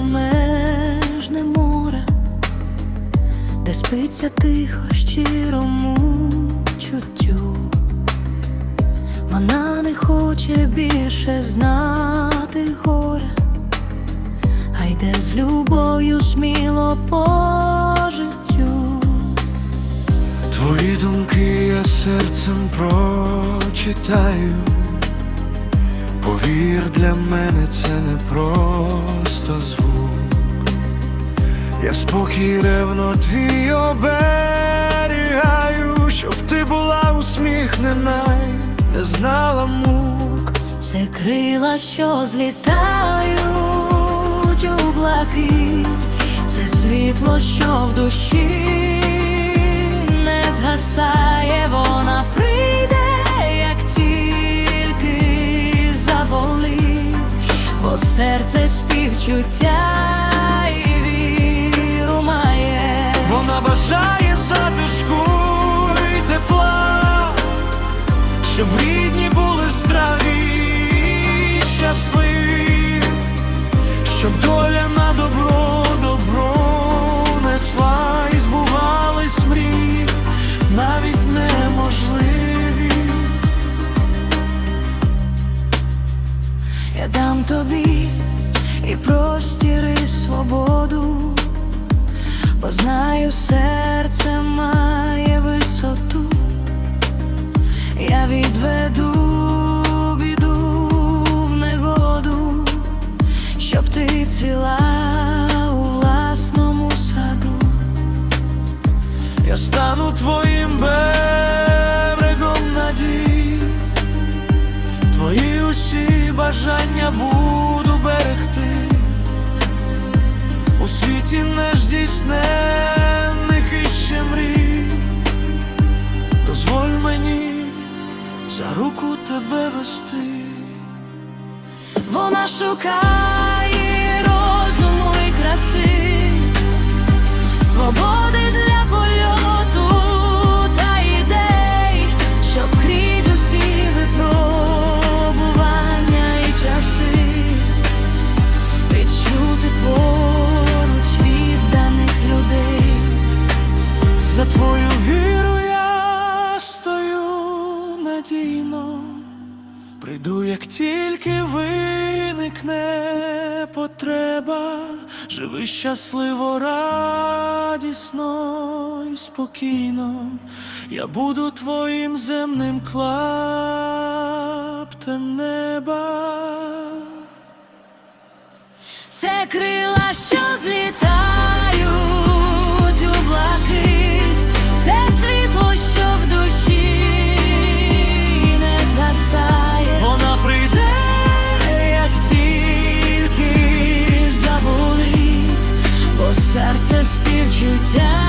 безмежне море, де спиться тихо щирому чуттю, вона не хоче більше знати горя, а йде з любов'ю сміло по життю. Твої думки я серцем прочитаю. Повір, для мене це не просто звук. Я спокій ревно твій оберігаю, щоб ти була усміхнена й не знала мук. Це крила, що злітають у блакить, це світло, що в душі не згасає, вона співчуття і віру має. Вона бажає затишку й тепла, щоб рідні були здраві й щасливі, щоб доля на добро добро несла і збувались мрії, навіть неможливі. Я дам тобі і простір, і свободу, бо знаю, серце має висоту, я відведу біду негоду, щоб ти ціла у власному саду. Я стану твоїм берегом надій, твої усі бажання буду берегти світі нездійсненних іще мрій. Дозволь мені за руку тебе вести. Вона шукає розуму і краси, свободи За твою віру я стою надійно, прийду, як тільки виникне потреба, живи щасливо, радісно і спокійно, я буду твоїм земним клаптем неба. Це крила, співчуття